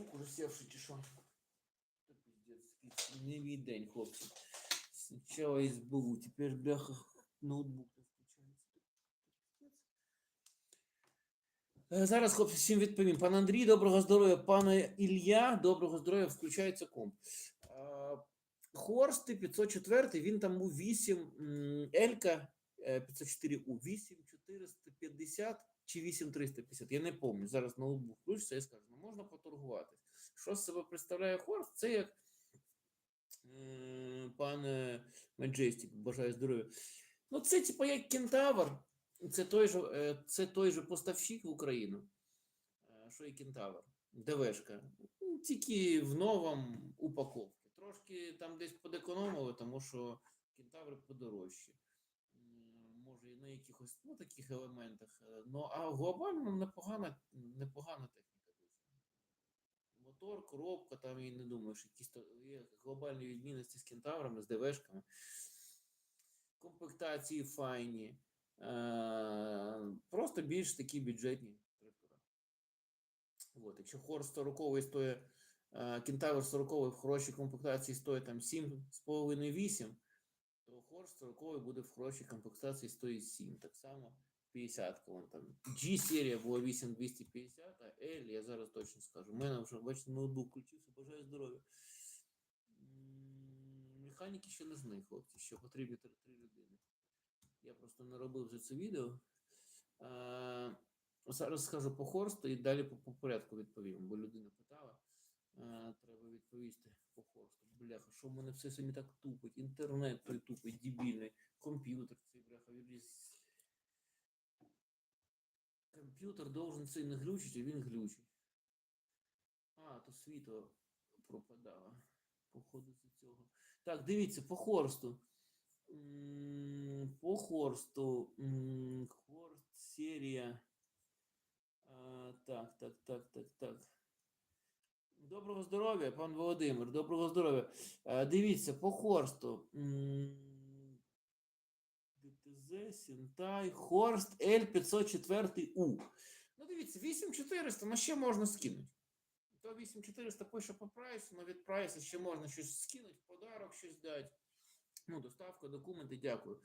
ноутбук уже севший чи що. Якийсь Не мій день, хлопці. Сначала СБУ, бляха ноутбук. Е, Зараз, хлопці, всім відповім. Пан Андрій, доброго здоров'я. Пане Ілля, доброго здоров'я, включається комп. Хорсти 504, він там був 8, Елька е, 504У, 8450 чи 8350, я не пам'ятаю. Зараз ноутбук включиться і скажу, ну можна поторгуватись. Що з себе представляє Хорст? Це як м, пане Меджестік, бажаю здоров'я. Ну, це типу як кентавр, це той же, е, це той же поставщик в Україну, е, що і кентавр, ДВшка. Ну, Тільки в новому упаковці. Трошки там десь подекономили, тому що кентаври подорожчі. Може, на якихось ну, таких елементах. е, Ну, а глобально непогана, непогана техніка. дуже. Мотор, коробка, там і не думаю, що якісь є глобальні відмінності з кентаврами, з ДВшками. Комплектації файні. Е, просто більш такі бюджетні трактора. От, якщо Хорс 40 стоїть, е, Кентавр 40 в хорошій комплектації стоїть там 7,5-8, то Хорс 40 буде в хорошій комплектації стоїть 7. Так само 50 вон там. G-серія була 8250, а L, я зараз точно скажу. У мене вже, бачите, ноутбук включився, бажаю здоров'я. Механіки ще не знаю, хлопці, що потрібні три людини. Я просто не робив за це відео. Е, Зараз скажу по Хорсту і далі по, по порядку відповім, бо людина питала. Е, Треба відповісти по Хорсту. Бляха, що в мене все сьогодні так тупить? Інтернет той тупить, дебільний, комп'ютер цей бляха. він Комп'ютер должен цей не глючить, а він глючить. А, то світло пропадало. Походу з цього. Так, дивіться, по Хорсту. По Хорсту. Хорст серія. А, так, так, так, так, так. Доброго здоров'я, пан Володимир. Доброго здоров'я. Е, Дивіться, по Хорсту. ДТЗ, Сінтай, Хорст L504U. Ну, дивіться, 8400, ну ще можна скинути. То 8400 пише по прайсу, але від прайсу ще можна щось скинути, подарок щось дати. Ну, доставка, документи, дякую.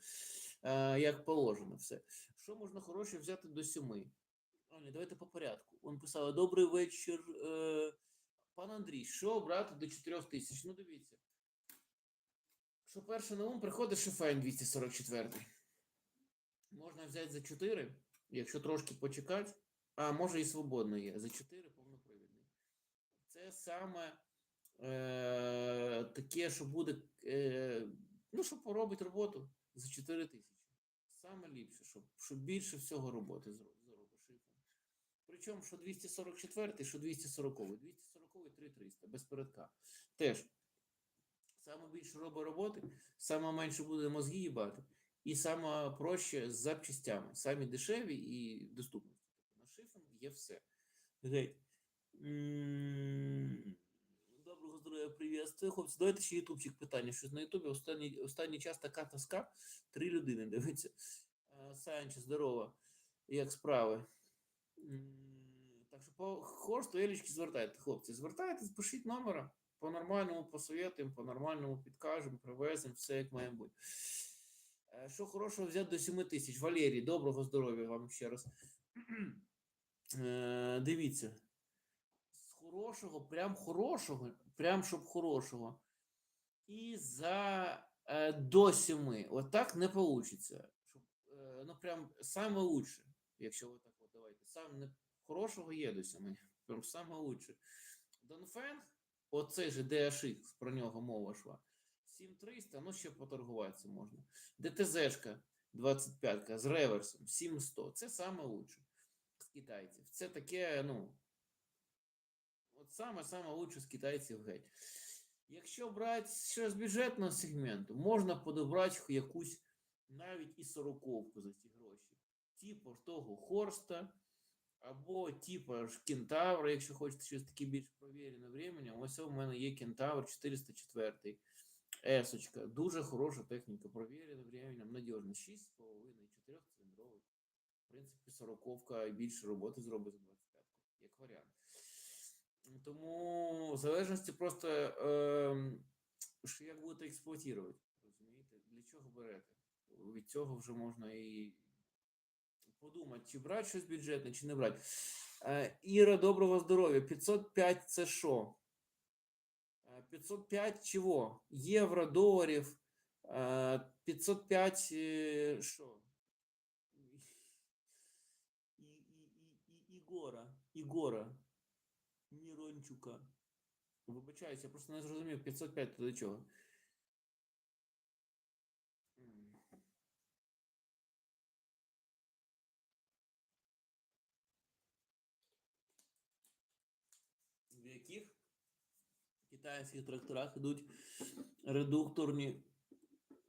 Е, як положено все. Що можна хороше взяти до сьоми? А, ні, давайте по порядку. Он писав: Добрий вечір. Е, пан Андрій, що брати до 4 тисяч? Ну, дивіться. Що перше на ум приходить Шефайн 244. Можна взяти за 4, якщо трошки почекати. А, може і свободно є. За 4 повнопривідний. Це саме е, таке, що буде. Е, ну, що поробить роботу за 4 тисячі. Саме ліпше, щоб, щоб більше всього роботи зро- зробить. Причому, що 244, що 240. 240 3300, без передка. Теж. Саме більше робить роботи, саме менше буде мозги їбати, і саме проще з запчастями. Самі дешеві і доступні. На шифом є все. Доброго здоров'я, привітствую. Хлопці, давайте ще ютубчик питання. Щось на ютубі останній, останній час така тоска. Три людини дивиться. Е, Санче, здорово. Як справи? Так що по Хорсту Елічки звертайте, хлопці. Звертайтесь, пишіть номера. По-нормальному посоветуємо, по-нормальному підкажемо, привеземо, все як має бути. Е, Що хорошого взяти до 7 тисяч? Валерій, доброго здоров'я вам ще раз. Е, Дивіться. З хорошого, прям хорошого, прям щоб хорошого. І за е, до 7. Отак не вийде. Ну, прям саме лучше, якщо ви так от давайте. Сам не хорошого є до 7. Прям саме лучше. Донфенг, оцей же DHX, про нього мова йшла. 7300, ну ще поторгуватися можна. ДТЗшка 25 з реверсом 7100. Це саме лучше з китайців. Це таке, ну. От саме саме лучше з китайців геть. Якщо брати ще з бюджетного сегменту, можна подобрати якусь навіть і сороковку за ці гроші. Типу того Хорста, або типу ж Кентавра, якщо хочете щось таке більш провірене временем. Ось у мене є Кентавр 404. Есочка. Дуже хороша техніка, провірена временем, надіжна. 6,5, 4 циліндровий. В принципі, сороковка і більше роботи зробить за 25, як варіант. Тому в залежності просто, е, як будете експлуатувати. Розумієте? Для чого берете? Від цього вже можна і подумати, чи брати щось бюджетне, чи не брати. Е, Іра, доброго здоров'я. 505 це що? Е, 505 чого? Євро, доларів. Е, 505 е, що? І, і, і, і, Ігора. Ігора. Мірончука. Вибачаюся, я просто не зрозумів 505 то до чого. В китайських тракторах йдуть редукторні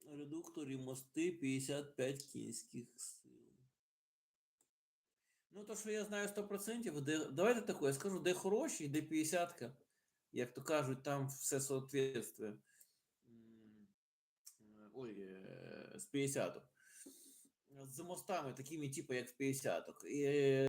редукторі мости 55 кінських сил. Ну, то, що я знаю 100%, де, давайте таке, я скажу, де хороші, де 50 як то кажуть, там все соответствує. Ой, е, з 50 З мостами такими, типу, як в 50-ок. І, е,